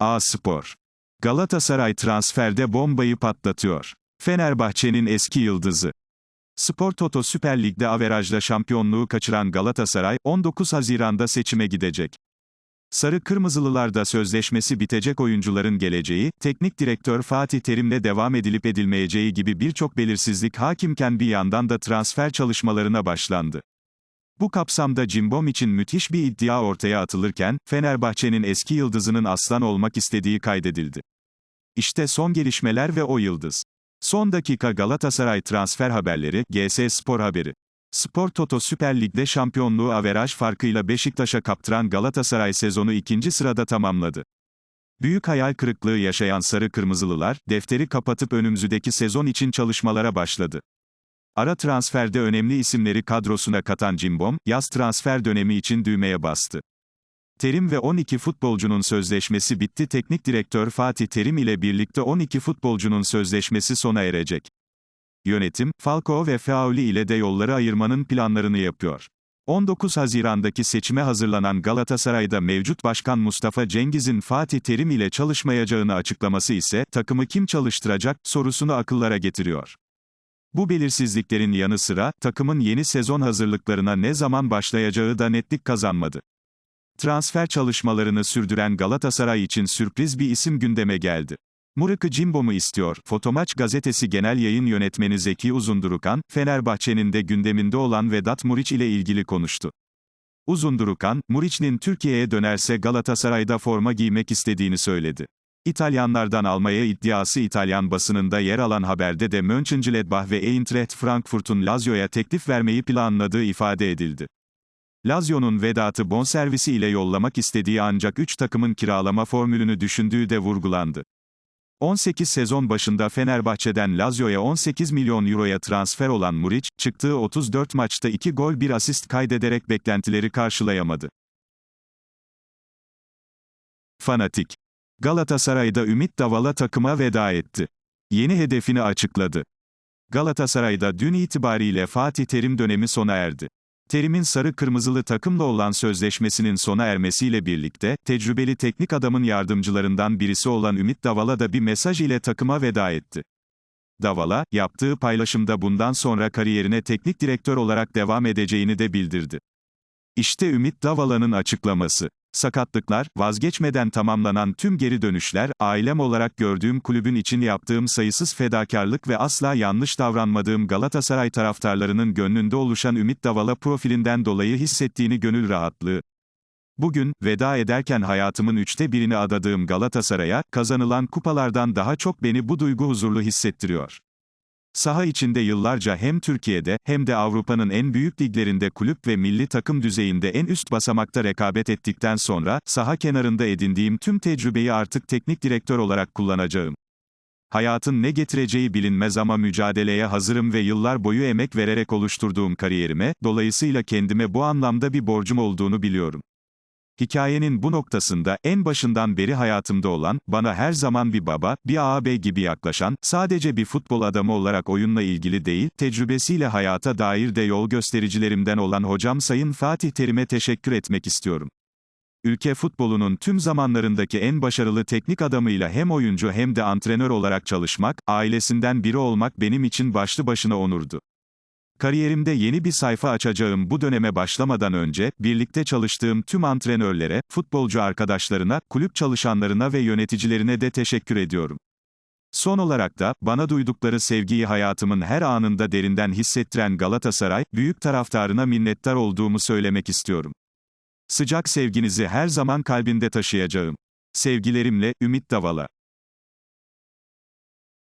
A Spor. Galatasaray transferde bombayı patlatıyor. Fenerbahçe'nin eski yıldızı. Spor Toto Süper Lig'de averajla şampiyonluğu kaçıran Galatasaray, 19 Haziran'da seçime gidecek. Sarı Kırmızılılarda sözleşmesi bitecek oyuncuların geleceği, teknik direktör Fatih Terim'le devam edilip edilmeyeceği gibi birçok belirsizlik hakimken bir yandan da transfer çalışmalarına başlandı. Bu kapsamda Cimbom için müthiş bir iddia ortaya atılırken, Fenerbahçe'nin eski yıldızının aslan olmak istediği kaydedildi. İşte son gelişmeler ve o yıldız. Son dakika Galatasaray transfer haberleri, GS Spor haberi. Spor Toto Süper Lig'de şampiyonluğu averaj farkıyla Beşiktaş'a kaptıran Galatasaray sezonu ikinci sırada tamamladı. Büyük hayal kırıklığı yaşayan Sarı Kırmızılılar, defteri kapatıp önümüzdeki sezon için çalışmalara başladı. Ara transferde önemli isimleri kadrosuna katan Cimbom, yaz transfer dönemi için düğmeye bastı. Terim ve 12 futbolcunun sözleşmesi bitti. Teknik direktör Fatih Terim ile birlikte 12 futbolcunun sözleşmesi sona erecek. Yönetim, Falcao ve Feauli ile de yolları ayırmanın planlarını yapıyor. 19 Haziran'daki seçime hazırlanan Galatasaray'da mevcut başkan Mustafa Cengiz'in Fatih Terim ile çalışmayacağını açıklaması ise, takımı kim çalıştıracak, sorusunu akıllara getiriyor. Bu belirsizliklerin yanı sıra, takımın yeni sezon hazırlıklarına ne zaman başlayacağı da netlik kazanmadı. Transfer çalışmalarını sürdüren Galatasaray için sürpriz bir isim gündeme geldi. Murıkı Cimbom'u istiyor. Fotomaç gazetesi genel yayın yönetmeni Zeki Uzundurukan, Fenerbahçe'nin de gündeminde olan Vedat Muriç ile ilgili konuştu. Uzundurukan, Muriç'nin Türkiye'ye dönerse Galatasaray'da forma giymek istediğini söyledi. İtalyanlardan almaya iddiası İtalyan basınında yer alan haberde de Mönchengladbach ve Eintracht Frankfurt'un Lazio'ya teklif vermeyi planladığı ifade edildi. Lazio'nun Vedat'ı bonservisi ile yollamak istediği ancak 3 takımın kiralama formülünü düşündüğü de vurgulandı. 18 sezon başında Fenerbahçe'den Lazio'ya 18 milyon euroya transfer olan Muriç, çıktığı 34 maçta 2 gol 1 asist kaydederek beklentileri karşılayamadı. Fanatik. Galatasaray'da Ümit Davala takıma veda etti. Yeni hedefini açıkladı. Galatasaray'da dün itibariyle Fatih Terim dönemi sona erdi. Terim'in sarı kırmızılı takımla olan sözleşmesinin sona ermesiyle birlikte, tecrübeli teknik adamın yardımcılarından birisi olan Ümit Davala da bir mesaj ile takıma veda etti. Davala, yaptığı paylaşımda bundan sonra kariyerine teknik direktör olarak devam edeceğini de bildirdi. İşte Ümit Davala'nın açıklaması. Sakatlıklar, vazgeçmeden tamamlanan tüm geri dönüşler, ailem olarak gördüğüm kulübün için yaptığım sayısız fedakarlık ve asla yanlış davranmadığım Galatasaray taraftarlarının gönlünde oluşan Ümit Davala profilinden dolayı hissettiğini gönül rahatlığı. Bugün, veda ederken hayatımın üçte birini adadığım Galatasaray'a, kazanılan kupalardan daha çok beni bu duygu huzurlu hissettiriyor. Saha içinde yıllarca hem Türkiye'de hem de Avrupa'nın en büyük liglerinde kulüp ve milli takım düzeyinde en üst basamakta rekabet ettikten sonra, saha kenarında edindiğim tüm tecrübeyi artık teknik direktör olarak kullanacağım. Hayatın ne getireceği bilinmez ama mücadeleye hazırım ve yıllar boyu emek vererek oluşturduğum kariyerime, dolayısıyla kendime bu anlamda bir borcum olduğunu biliyorum. Hikayenin bu noktasında, en başından beri hayatımda olan, bana her zaman bir baba, bir ağabey gibi yaklaşan, sadece bir futbol adamı olarak oyunla ilgili değil, tecrübesiyle hayata dair de yol göstericilerimden olan hocam Sayın Fatih Terim'e teşekkür etmek istiyorum. Ülke futbolunun tüm zamanlarındaki en başarılı teknik adamıyla hem oyuncu hem de antrenör olarak çalışmak, ailesinden biri olmak benim için başlı başına onurdu. Kariyerimde yeni bir sayfa açacağım bu döneme başlamadan önce, birlikte çalıştığım tüm antrenörlere, futbolcu arkadaşlarına, kulüp çalışanlarına ve yöneticilerine de teşekkür ediyorum. Son olarak da, bana duydukları sevgiyi hayatımın her anında derinden hissettiren Galatasaray, büyük taraftarına minnettar olduğumu söylemek istiyorum. Sıcak sevginizi her zaman kalbinde taşıyacağım. Sevgilerimle, Ümit Davala.